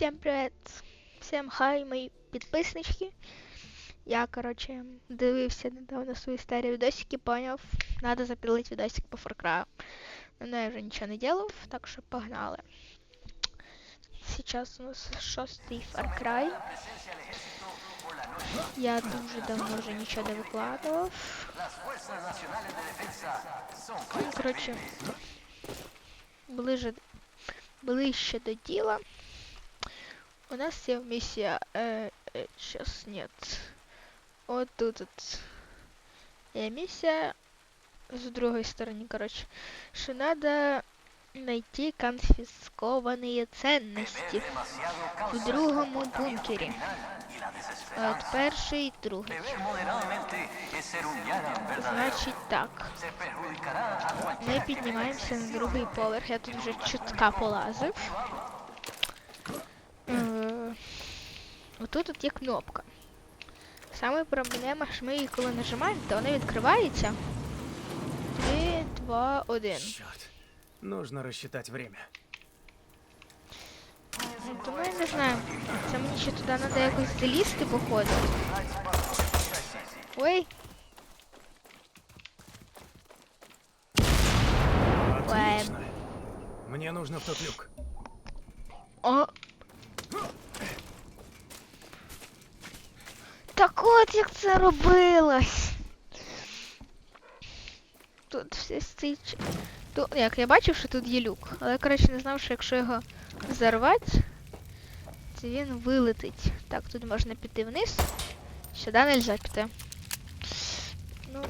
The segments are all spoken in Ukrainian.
Всем привет! Всем хай, мої підписнички. Я, короче, дивився недавно свої старі відосики, поняв, надо запилить відосик по Cry. Но я вже нічого не делав, так що погнали. Сейчас у нас шостий Far Cry. Я дуже давно вже нічого не викладував. Короче, ближе, ближче до діла. У нас є миссия, э, э, сейчас нет. Вот тут вот. Є миссия с другой стороны, короче. Что надо найти конфискованные ценности в другому бункері. От перший і другий. Значить так. Ми піднімаємося на другий поверх. Я тут вже чутка полазив. Отут тут є кнопка. Саме проблема, що ми її коли нажимаємо, то вона відкривається. 3, 2, 1. Черт. Нужно рассчитать время. Тому я не знаю. Це мені ще туди треба якось залізти, походу. Ой, Отлично. Мне нужно в тот люк. О. Так от як це робилось. Тут все стич. Тут, як я бачив, що тут є люк, але коротше не знав, що якщо його зарвати, то він вилетить. Так, тут можна піти вниз. Сюди нельзя піти. Ну,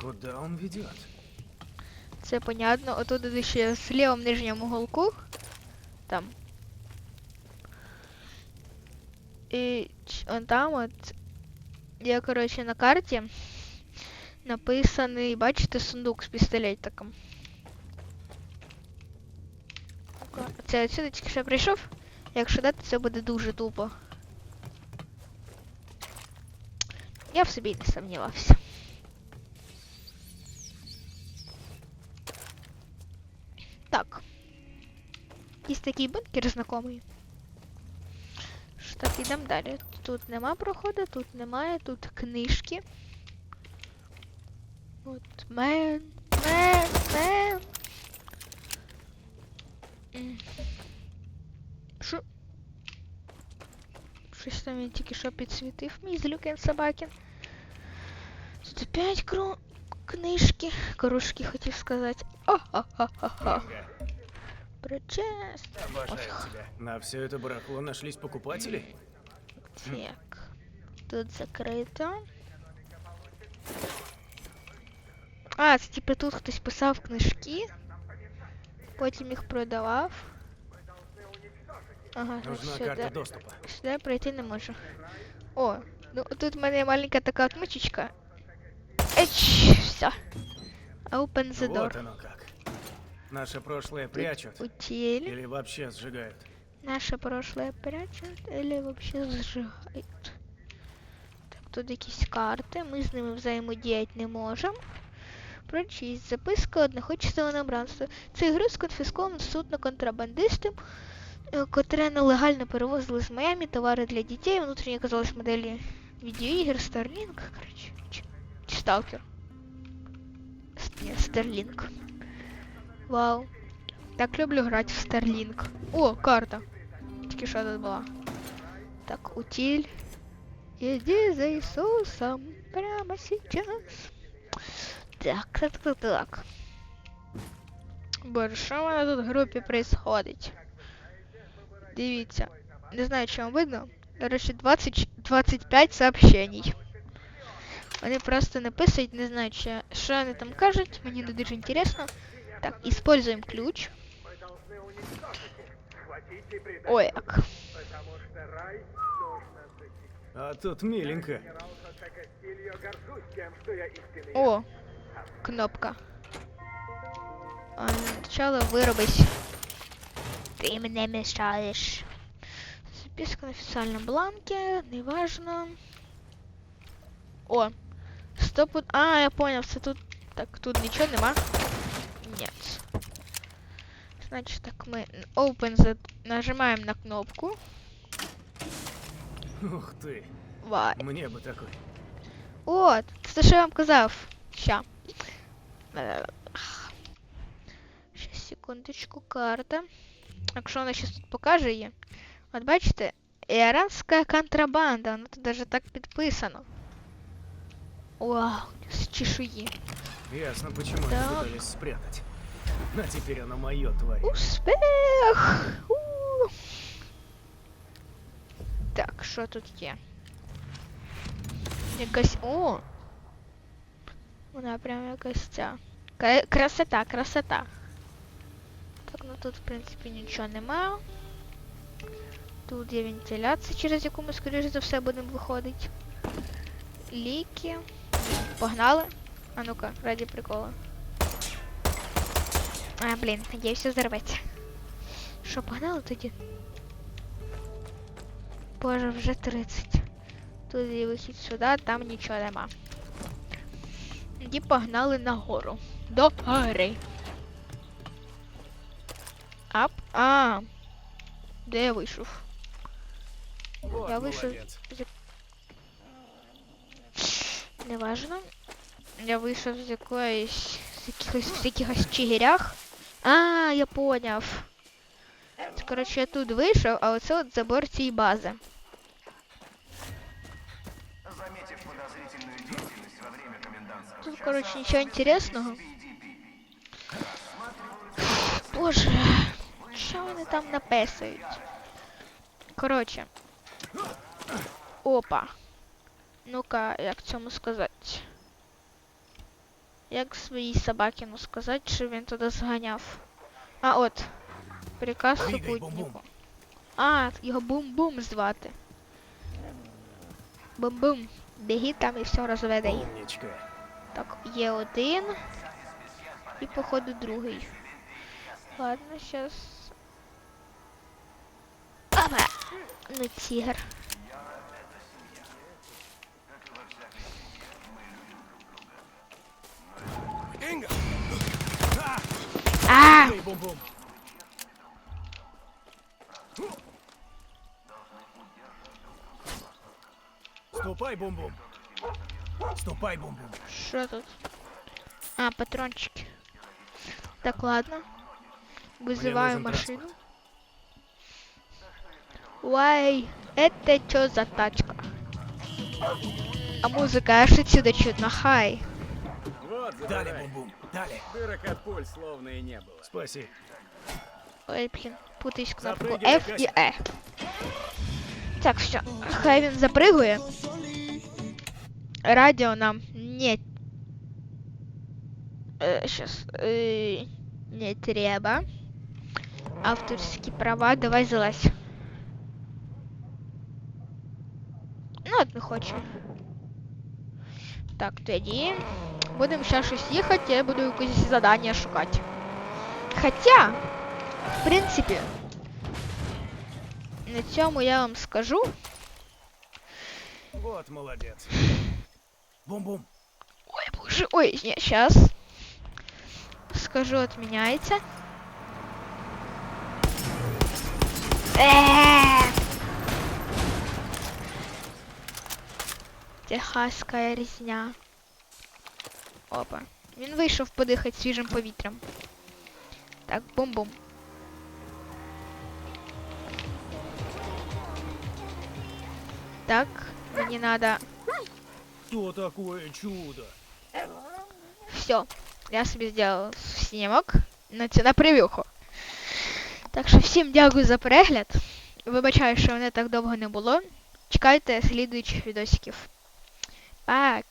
Куда он ведет? Це понятно. Отут ще в лівому нижньому уголку. Там. Ч- он там от є, коротше, на карті написаний, бачите, сундук з пістолетиком. Ну-ка, Це отсюди тільки що прийшов. Якщо дати, це буде дуже тупо. Я в собі не сумнівався. Так. Якийсь такий бункер знакомий. Так, ідемо далі. Тут нема проходу, тут немає, тут книжки. От мен, мен, мен. Що? Щось там він тільки що підсвітив мій злюкен собакін. Тут опять кру... книжки. Кружки хотів сказати. О-ха-ха-ха-ха. Прочесть. Обожаю тебя. На все это барахло нашлись покупатели? Так. Тут закрито. А, це типу тут хтось писав книжки. Потім їх продавав. Ага, ну Нужна сюди. карта доступа. Сюди пройти не можу. О, ну тут в мене маленька така отмичечка. Еч, все. Open the Вот door. оно как. Наше прошлое прячут Утиль. или вообще сжигают. Наше прошлое прячут или вообще сжигають. Так, тут якісь карти, ми з ними взаємодіяти не можемо. Прочість. Записка однохочистого бранства. Цей груз конфісковано судно контрабандистам, е, котре нелегально перевозили з Майамі товари для дітей. Внутрішні оказались моделі відеоігр Starlink. Короче, чи, чи Stalker. Вау. Так люблю грати в Starlink. О, карта. Тільки що тут була. Так, утиль. Иди за Иисусом прямо сейчас. Так, так, так, так. Боже, що в мене тут в групі происходить? Дивіться. Не знаю, чи вам видно. До речі, 20, 25 сообщений. Вони просто написують, не знаю, чи, що вони там кажуть, мені не дуже інтересно. Так, используем ключ. Ой, як. А тут миленько. О, кнопка. А, Сначала вырубись. Ты мне мешаешь. Записка на официальном бланке, неважно. О, стоп. А, я понял, це тут. Так, тут нічого нема. Нет. Значить так, ми open за... нажимаємо на кнопку. Ух ты, Вай. мне бы такой. От, це те, що я вам казав. Ща. Ще секундочку, карта. Якщо вона щось тут покаже її. От бачите, іранська контрабанда, воно тут даже так підписано. Вау, з чешуї. Ясно, почему они Так. пытались спрятать. А теперь оно мое, тварь. Успех! У! Так, що тут є? Якась. О! Вона прям якась ця. Ка- Красота, красота. Так, ну тут, в принципі, нічого нема. Тут є вентиляція, через яку ми, скоріше за все, будемо виходити. Ліки. Погнали. А ну-ка, раді прикола. А, блін, надіюся, взорветься. Що, погнали тоді? Боже, вже 30. Тут є вихід сюди, там нічого нема. Тоді погнали нагору. До гори. Ап. А. Де я вийшов? Вот Я молодец. Неважно. Я вийшов з якоїсь. з якихось якихось чигирях. А, я поняв. Це, коротше, я тут вийшов, а оце от забор цієї бази. Тут, коротше, нічого інтересного. Боже, що вони там написують? Коротше. Опа. Ну-ка, як цьому сказати? Як своїй собаці ну сказати, що він туди зганяв? А от. Приказ супутнику. А, його бум-бум звати. Бум-бум. Біги там і все розведай. Так, є один. І походу другий. Ладно, щас. Опа! Ну, тигр. А! Эй, бум-бум! Ступай, бум-бум! Ступай, бум-бум! Що тут? А, патрончики. Так, ладно. Вызываю машину. Уай, это что за тачка? А музыка аж отсюда чутно, хай. Вот, Далее, забирай. бум-бум! Далее! Дырок от пуль словно и не было. Спаси. Ой, блін, путаюсь кнопку Запрыгивай, F і E. Так, все. Хай він запригує. Радіо нам не... Е, щас. Е, не треба. Авторські права, давай залазь. Ну, от не хочу. Так, тоді. Будемо ще щось їхати, я буду якесь задання шукати. Хоча, в принципі, на цьому я вам скажу. Вот молодец. Бум-бум! Ой, боже, ой, ні, щас. Скажу, отміняється. Е! Техаська різня. Опа. Він вийшов подихати свіжим повітрям. Так, бум-бум. Так, мені надо Что такое чудо? Все, я собі зробив снімок на на прев'юху. Так що всім дякую за перегляд. Вибачаю, що мене так довго не було. Чекайте слідуючих відосиків. back